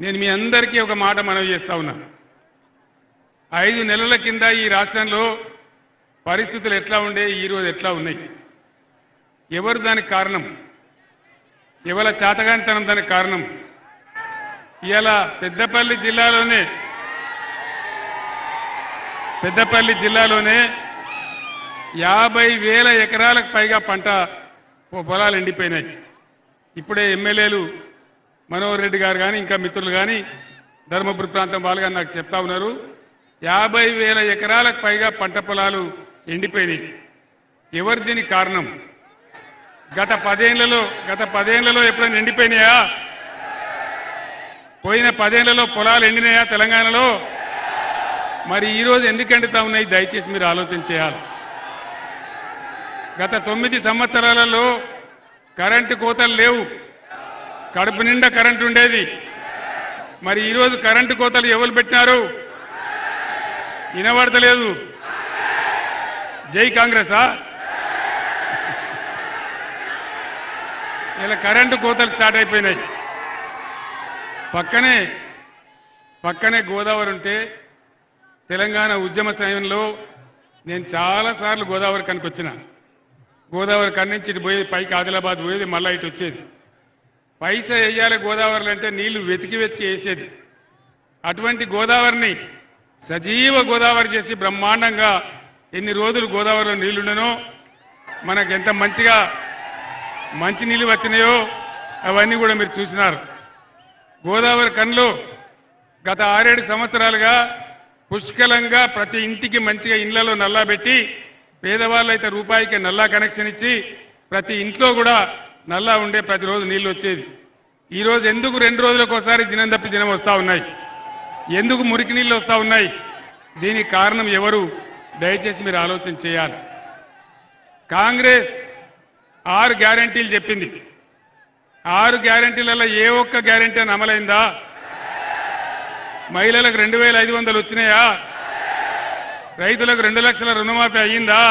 నేను మీ అందరికీ ఒక మాట మనవి చేస్తా ఉన్నా. ఐదు నెలల కింద ఈ రాష్ట్రంలో పరిస్థితులు ఎట్లా ఉండే ఈరోజు ఎట్లా ఉన్నాయి? ఎవరు దానికి కారణం? ఎవరి చాతగానితనం దానికి కారణం? ఇవాళ పెద్దపల్లి జిల్లాలోనే పెద్దపల్లి జిల్లాలోనే యాభై వేల ఎకరాలకు పైగా పంట పొలాలు ఎండిపోయినాయి. ఇప్పుడే ఎమ్మెల్యేలు మనోహర్ రెడ్డి గారు కానీ ఇంకా మిత్రులు కానీ ధర్మపురి ప్రాంతం వాళ్ళు కానీ నాకు చెప్తా ఉన్నారు. యాభై వేల ఎకరాలకు పైగా పంట పొలాలు ఎండిపోయినాయి. ఎవరు దీనికి కారణం? గత పదేళ్ళలో గత పదేళ్ళలో ఎప్పుడైనా ఎండిపోయినాయా? పోయిన పదేళ్ళలో పొలాలు ఎండినాయా తెలంగాణలో? మరి ఈరోజు ఎందుకు ఎండుతా ఉన్నాయి? దయచేసి మీరు ఆలోచన చేయాలి. గత తొమ్మిది సంవత్సరాలలో కరెంటు కోతలు లేవు. కడుపు నిండా కరెంటు ఉండేది. మరి ఈరోజు కరెంటు కోతలు ఎవరు పెట్టినారు? వినబడతలేదు. జై కాంగ్రెసా? ఇలా కరెంటు కోతలు స్టార్ట్ అయిపోయినాయి. పక్కనే పక్కనే గోదావరి ఉంటే తెలంగాణ ఉద్యమ సమయంలో నేను చాలాసార్లు గోదావరి కనుకొచ్చిన. గోదావరి కన్నుంచి ఇటు పోయేది పైకి ఆదిలాబాద్ పోయేది మళ్ళా ఇటు వచ్చేది. పైసా వేయాలి గోదావరిలో అంటే నీళ్ళు వెతికి వెతికి వేసేది. అటువంటి గోదావరిని సజీవ గోదావరి చేసి బ్రహ్మాండంగా ఎన్ని రోజులు గోదావరిలో నీళ్ళుండనో మనకు ఎంత మంచిగా మంచి నీళ్ళు వచ్చినాయో అవన్నీ కూడా మీరు చూసినారు. గోదావరి కన్లో గత ఆరేడు సంవత్సరాలుగా పుష్కలంగా ప్రతి ఇంటికి మంచిగా ఇళ్ళలో నల్లా పెట్టి పేదవాళ్ళైతే రూపాయికి నల్లా కనెక్షన్ ఇచ్చి ప్రతి ఇంట్లో కూడా నల్లా ఉండే ప్రతిరోజు నీళ్ళు వచ్చేది. ఈరోజు ఎందుకు రెండు రోజులకు ఒకసారి దినం తప్పి దినం వస్తూ ఉన్నాయి? ఎందుకు మురికి నీళ్ళు వస్తూ ఉన్నాయి? దీనికి కారణం ఎవరు? దయచేసి మీరు ఆలోచన చేయాలి. కాంగ్రెస్ ఆరు గ్యారంటీలు చెప్పింది. ఆరు గ్యారంటీలలో ఏ ఒక్క గ్యారంటీ అని అమలైందా? మహిళలకు రెండు వేల ఐదు వందలు వచ్చినాయా? రైతులకు రెండు లక్షల రుణమాఫీ అయ్యిందా?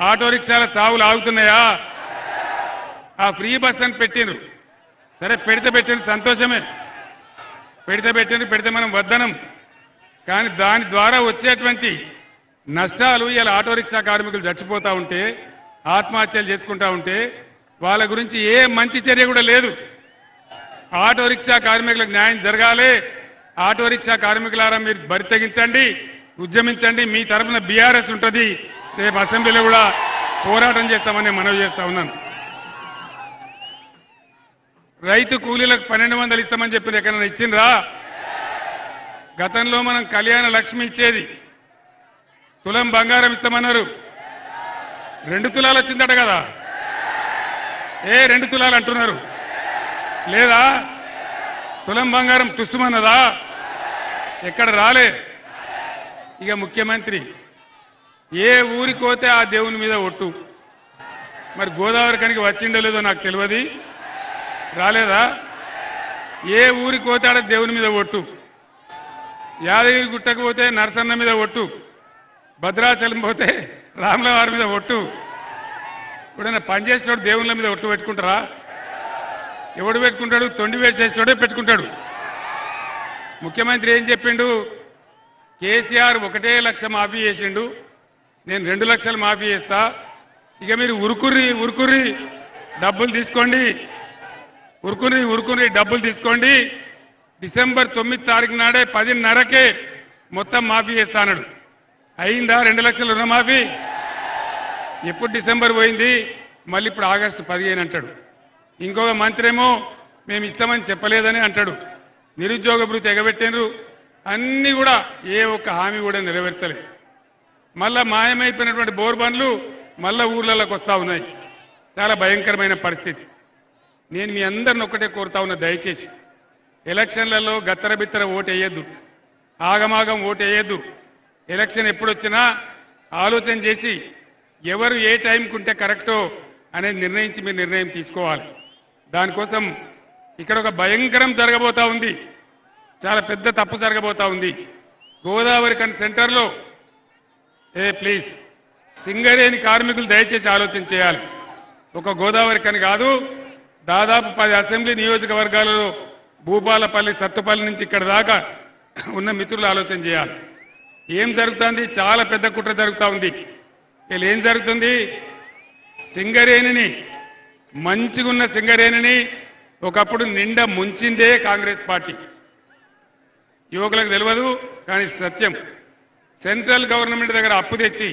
ఆటో రిక్షాల చావులు ఆగుతున్నాయా? ఆ ఫ్రీ బస్ అని పెట్టిండ్రు. సరే పెడితే పెట్టిన సంతోషమే. పెడితే పెట్టిన పెడితే మనం వద్దనం. కానీ దాని ద్వారా వచ్చేటువంటి నష్టాలు ఇలా ఆటో రిక్షా కార్మికులు చచ్చిపోతా ఉంటే ఆత్మహత్యలు చేసుకుంటా ఉంటే వాళ్ళ గురించి ఏ మంచి చర్య కూడా లేదు. ఆటో రిక్షా కార్మికులకు న్యాయం జరగాలి. ఆటో రిక్షా కార్మికులారా మీరు బరి తెగించండి ఉద్యమించండి. మీ తరఫున బీఆర్ఎస్ ఉంటుంది. రేపు అసెంబ్లీలో కూడా పోరాటం చేస్తామని మనవి చేస్తా ఉన్నాను. రైతు కూలీలకు పన్నెండు వందలు ఇస్తామని చెప్పి ఎక్కడైనా ఇచ్చిండ్రా? గతంలో మనం కళ్యాణ లక్ష్మి ఇచ్చేది. తులం బంగారం ఇస్తామన్నారు. రెండు తులాలు వచ్చిందట కదా? ఏ రెండు తులాలు అంటున్నారు. లేదా? తులం బంగారం తుస్తుమన్నదా ఎక్కడ రాలే. ఇక ముఖ్యమంత్రి ఏ ఊరికి పోతే ఆ దేవుని మీద ఒట్టు. మరి గోదావరి కనికి వచ్చిండో లేదో నాకు తెలియదు. రాలేదా? ఏ ఊరికి పోతాడో దేవుని మీద ఒట్టు? యాదగిరి గుట్టకు పోతే నరసన్న మీద ఒట్టు? భద్రాచలం పోతే రాముల వారి మీద ఒట్టు? ఇప్పుడైనా పనిచేసేటోడు దేవుళ్ళ మీద ఒట్టు పెట్టుకుంటారా? ఎవడు పెట్టుకుంటాడు? తొండి వేసేటోడే పెట్టుకుంటాడు. ముఖ్యమంత్రి ఏం చెప్పిండు? కేసీఆర్ ఒకటే లక్ష మాఫీ చేసిండు. నేను రెండు లక్షలు మాఫీ చేస్తా. ఇక మీరు ఉరుకుర్రి ఉరుకుర్రి. డబ్బులు తీసుకోండి. ఉరుకుని ఉరుకుని డబ్బులు తీసుకోండి. డిసెంబర్ తొమ్మిది తారీఖు నాడే పదిన్నరకే మొత్తం మాఫీ చేస్తానడు అయిందా? రెండు లక్షల రుణమాఫీ? ఎప్పుడు డిసెంబర్ పోయింది? మళ్ళీ ఇప్పుడు ఆగస్టు పదిహేను అంటాడు. ఇంకొక మంత్రి ఏమో మేము ఇస్తామని చెప్పలేదని అంటాడు. నిరుద్యోగ భృతి ఎగబెట్టినరు అన్నీ కూడా ఏ ఒక్క హామీ కూడా నెరవేర్చలేదు. మళ్ళా మాయమైపోయినటువంటి బోర్ బండ్లు మళ్ళా ఊర్లలోకి వస్తా ఉన్నాయి. చాలా భయంకరమైన పరిస్థితి. నేను మీ అందరిని ఒక్కటే కోరుతా ఉన్నా దయచేసి. ఎలక్షన్లలో గత్తర బిత్తర ఓటు వేయద్దు ఆగమాగం ఓటు వేయద్దు ఎలక్షన్ ఎప్పుడొచ్చినా ఆలోచన చేసి ఎవరు ఏ టైంకి ఉంటే కరెక్టో అనేది నిర్ణయించి మీరు నిర్ణయం తీసుకోవాలి. దానికోసం ఇక్కడ ఒక భయంకరం జరగబోతా ఉంది. చాలా పెద్ద తప్పు జరగబోతా ఉంది. గోదావరి కన్ సెంటర్లో ఏ ప్లీజ్ సింగరేణి కార్మికులు దయచేసి ఆలోచన చేయాలి. ఒక గోదావరి కని కాదు దాదాపు పది అసెంబ్లీ నియోజకవర్గాలలో భూపాలపల్లి సత్తుపల్లి నుంచి ఇక్కడ దాకా ఉన్న మిత్రులు ఆలోచన చేయాలి. ఏం జరుగుతుంది? చాలా పెద్ద కుట్ర జరుగుతూ ఉంది. వీళ్ళు ఏం జరుగుతుంది? సింగరేణిని మంచిగున్న సింగరేణిని ఒకప్పుడు నిండా ముంచిందే కాంగ్రెస్ పార్టీ. యువకులకు తెలియదు కానీ సత్యం. సెంట్రల్ గవర్నమెంట్ దగ్గర అప్పు తెచ్చి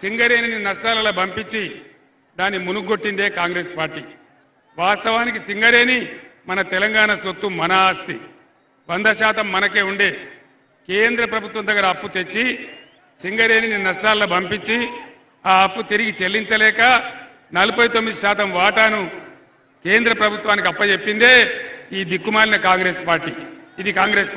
సింగరేణిని నష్టాలలో పంపించి దాన్ని మునుగొట్టిందే కాంగ్రెస్ పార్టీ. వాస్తవానికి సింగరేణి మన తెలంగాణ సొత్తు మన ఆస్తి. వంద శాతం మనకే ఉండే. కేంద్ర ప్రభుత్వం దగ్గర అప్పు తెచ్చి సింగరేణిని నష్టాల్లో పంపించి ఆ అప్పు తిరిగి చెల్లించలేక నలభై తొమ్మిది శాతం వాటాను కేంద్ర ప్రభుత్వానికి అప్పచెప్పిందే ఈ దిక్కుమాలిన కాంగ్రెస్ పార్టీ. ఇది కాంగ్రెస్